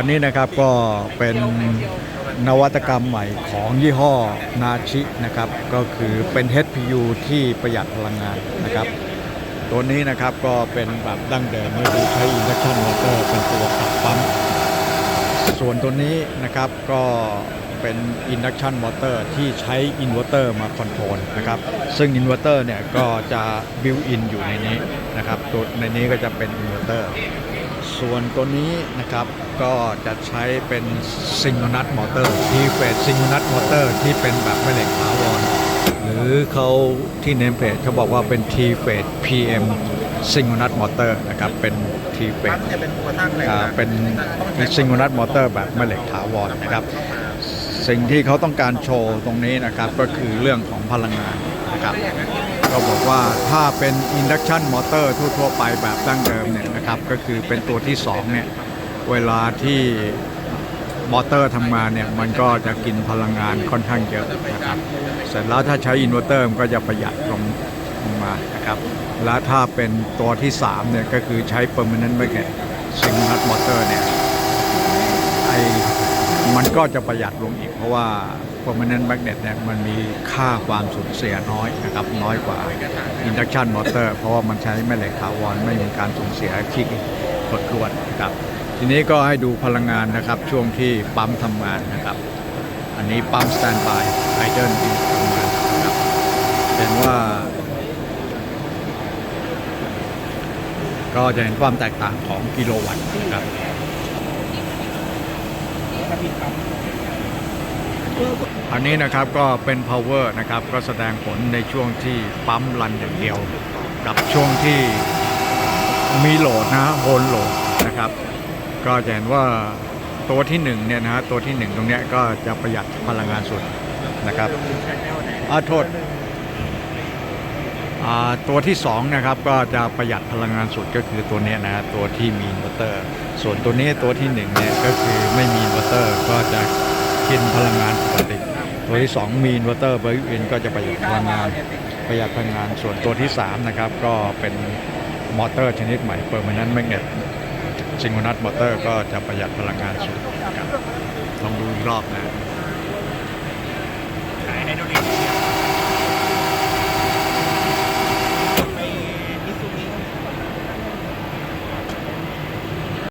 อันนี้นะครับก็เป็นนวัตกรรมใหม่ของยี่ห้อนาชินะครับ ก็คือเป็น HPU ที่ประหยัดพลังงานนะครับ ตัวนี้นะครับก็เป็นแบบดั้งเดิมก็คือใช้ induction motor เป็นตัวขับปั๊มส่วนตัวนี้นะครับก็เป็น induction motor ที่ใช้ inverter มาคอนโทรลนะครับซึ่ง inverter เตอร์เนี่ยก็จะ built in อยู่ในนี้นะครับตัวในนี้ก็จะเป็น inverter ส่วนตัวนี้นะครับก็จะใช้เป็น synchronous motor T phase synchronous motor ที่เป็นแบบแม่เหล็กถาวรหรือเขาที่เนมเพจเขาบอกว่าเป็น T phase PM synchronous motor นะครับเป็น T ปั๊ม phase จะเป็นตัวตั้งเลยอ่านะเป็นต้องใช้ซิง o นั s มอเตอร์แบบแม่เหล็กถาวรนะครับสิ่งที่เขาต้องการโชว์ตรงนี้นะครับก็คือเรื่องของพลังงานนะครับ ก็บอกว่าถ้าเป็น induction motor ทั่วๆไปแบบดั้งเดิมเนี่ยนะครับก็คือเป็นตัวที่2เนี่ยเวลาที่มอเตอร์ทำงานเนี่ยมันก็จะกินพลังงานค่อนข้างเยอะนะครับเสร็จแล้วถ้าใช้อินเวอร์เตอร์มันก็จะประหยัดลงลงมานะครับและถ้าเป็นตัวที่3เนี่ยก็คือใช้ permanent magnet synchronous motor เนี่ยไอมันก็จะประหยัดลงอีกเพราะว่า permanent magnet เนี่ยมันมีค่าความสูญเสียน้อยนะครับน้อยกว่า induction motor เพราะว่ามันใช้แม่เหล็กถาวรไม่มีการสูญเสียที่กดลวดนะครับทีนี้ก็ให้ดูพลังงานนะครับช่วงที่ปั๊มทำงานนะครับ อันนี้ปั๊ม standby idle ที่ทำงานนะครับเห็นว่า ก็จะเห็นความแตกต่างของกิโลวัตต์นะครับ อันนี้นะครับก็เป็น power นะครับก็แสดงผลในช่วงที่ปั๊มรันอย่างเดียว กับช่วงที่มีโหลดนะโฮลโหลดนะครับ ก็จะเห็นว่าตัวที่1เนี่ยนะฮะตัวที่ 1 ตรงเนี้ยก็จะประหยัดพลังงานสุดนะครับอาโทษตัวที่2นะครับก็จะประหยัดพลังงานสุดก็คือตัวนี้นะฮะตัวที่มีอินเวอร์เตอร์ ส่วนตัวนี้ตัวที่1เนี่ยก็คือไม่มีอินเวอร์เตอร์ก็จะ กินพลังงานปกติ ตัวที่ 2 มีนวอเตอร์เบอร์อินก็จะประหยัดพลังงานประหยัดพลังงานส่วนตัวที่ 3 นะครับ ก็เป็นมอเตอร์ชนิดใหม่ Permanent Magnet ซิง o นัสมอเตอร์ก็จะประหยัดพลังงานสูงลองดูอีกรอบนะ